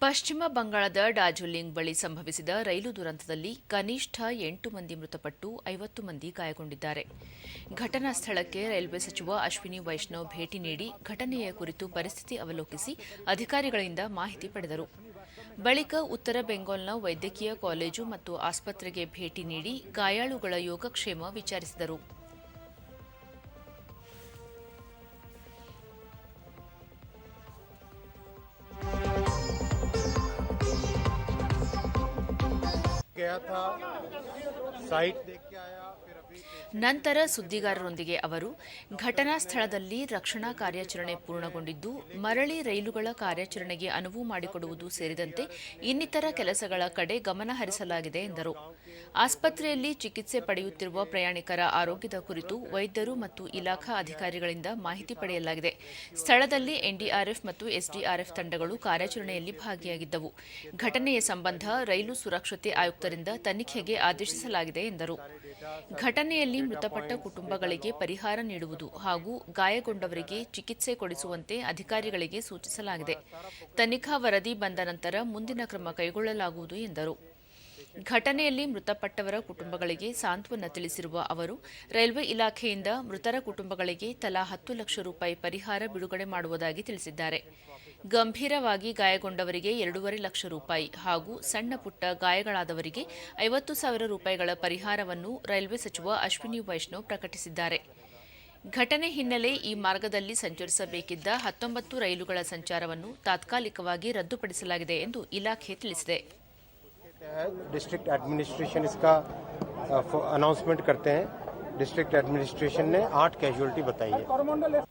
ಪಶ್ಚಿಮ ಬಂಗಾಳದ ಡಾರ್ಜಿಲಿಂಗ್ ಬಳಿ ಸಂಭವಿಸಿದ ರೈಲು ದುರಂತದಲ್ಲಿ ಕನಿಷ್ಠ ಎಂಟು ಮಂದಿ ಮೃತಪಟ್ಟು ಐವತ್ತು ಮಂದಿ ಗಾಯಗೊಂಡಿದ್ದಾರೆ. ಘಟನಾ ಸ್ಥಳಕ್ಕೆ ರೈಲ್ವೆ ಸಚಿವ ಅಶ್ವಿನಿ ವೈಷ್ಣವ್ ಭೇಟಿ ನೀಡಿ ಘಟನೆಯ ಕುರಿತು ಪರಿಸ್ಥಿತಿ ಅವಲೋಕಿಸಿ ಅಧಿಕಾರಿಗಳಿಂದ ಮಾಹಿತಿ ಪಡೆದರು. ಬಳಿಕ ಉತ್ತರ ಬೆಂಗಾಲ್ನ ವೈದ್ಯಕೀಯ ಕಾಲೇಜು ಮತ್ತು ಆಸ್ಪತ್ರೆಗೆ ಭೇಟಿ ನೀಡಿ ಗಾಯಾಳುಗಳ ಯೋಗಕ್ಷೇಮ ವಿಚಾರಿಸಿದರು. गया था। साइट देख के आया। ನಂತರ ಸುದ್ದಿಗಾರರೊಂದಿಗೆ ಅವರು, ಘಟನಾ ಸ್ಥಳದಲ್ಲಿ ರಕ್ಷಣಾ ಕಾರ್ಯಾಚರಣೆ ಪೂರ್ಣಗೊಂಡಿದ್ದು, ಮರಳಿ ರೈಲುಗಳ ಕಾರ್ಯಾಚರಣೆಗೆ ಅನುವು ಮಾಡಿಕೊಡುವುದು ಸೇರಿದಂತೆ ಇನ್ನಿತರ ಕೆಲಸಗಳ ಕಡೆ ಗಮನ ಹರಿಸಲಾಗಿದೆ ಎಂದರು. ಆಸ್ಪತ್ರೆಯಲ್ಲಿ ಚಿಕಿತ್ಸೆ ಪಡೆಯುತ್ತಿರುವ ಪ್ರಯಾಣಿಕರ ಆರೋಗ್ಯದ ಕುರಿತು ವೈದ್ಯರು ಮತ್ತು ಇಲಾಖಾ ಅಧಿಕಾರಿಗಳಿಂದ ಮಾಹಿತಿ ಪಡೆಯಲಾಗಿದೆ. ಸ್ಥಳದಲ್ಲಿ ಎನ್ಡಿಆರ್ಎಫ್ ಮತ್ತು ಎಸ್ಡಿಆರ್ಎಫ್ ತಂಡಗಳು ಕಾರ್ಯಾಚರಣೆಯಲ್ಲಿ ಭಾಗಿಯಾಗಿದ್ದವು. ಘಟನೆಯ ಸಂಬಂಧ ರೈಲು ಸುರಕ್ಷತೆ ಆಯುಕ್ತರಿಂದ ತನಿಖೆಗೆ ಆದೇಶಿಸಲಾಗಿದೆ ಎಂದರು. ಘಟನೆಯಲ್ಲಿ ಮೃತಪಟ್ಟ ಕುಟುಂಬಗಳಿಗೆ ಪರಿಹಾರ ನೀಡುವುದು ಹಾಗೂ ಗಾಯಗೊಂಡವರಿಗೆ ಚಿಕಿತ್ಸೆ ಕೊಡಿಸುವಂತೆ ಅಧಿಕಾರಿಗಳಿಗೆ ಸೂಚಿಸಲಾಗಿದೆ. ತನಿಖಾ ವರದಿ ಬಂದ ನಂತರ ಮುಂದಿನ ಕ್ರಮ ಕೈಗೊಳ್ಳಲಾಗುವುದು ಎಂದರು. ಘಟನೆಯಲ್ಲಿ ಮೃತಪಟ್ಟವರ ಕುಟುಂಬಗಳಿಗೆ ಸಾಂತ್ವನ ತಿಳಿಸಿರುವ ಅವರು, ರೈಲ್ವೆ ಇಲಾಖೆಯಿಂದ ಮೃತರ ಕುಟುಂಬಗಳಿಗೆ ತಲಾ ಹತ್ತು ಲಕ್ಷ ರೂಪಾಯಿ ಪರಿಹಾರ ಬಿಡುಗಡೆ ಮಾಡುವುದಾಗಿ ತಿಳಿಸಿದ್ದಾರೆ. ಗಂಭೀರವಾಗಿ ಗಾಯಗೊಂಡವರಿಗೆ ಎರಡೂವರೆ ಲಕ್ಷ ರೂಪಾಯಿ ಹಾಗೂ ಸಣ್ಣ ಪುಟ್ಟ ಗಾಯಗಳಾದವರಿಗೆ ಐವತ್ತು ಸಾವಿರ ರೂಪಾಯಿಗಳ ಪರಿಹಾರವನ್ನು ರೈಲ್ವೆ ಸಚಿವ ಅಶ್ವಿನಿ ವೈಷ್ಣವ್ ಪ್ರಕಟಿಸಿದ್ದಾರೆ. ಘಟನೆ ಹಿನ್ನೆಲೆ ಈ ಮಾರ್ಗದಲ್ಲಿ ಸಂಚರಿಸಬೇಕಿದ್ದ ಹತ್ತೊಂಬತ್ತು ರೈಲುಗಳ ಸಂಚಾರವನ್ನು ತಾತ್ಕಾಲಿಕವಾಗಿ ರದ್ದುಪಡಿಸಲಾಗಿದೆ ಎಂದು ಇಲಾಖೆ ತಿಳಿಸಿದೆ. डिस्ट्रिक्ट एडमिनिस्ट्रेशन इसका अनाउंसमेंट करते हैं। डिस्ट्रिक्ट एडमिनिस्ट्रेशन ने आठ कैजुअलिटी बताई है।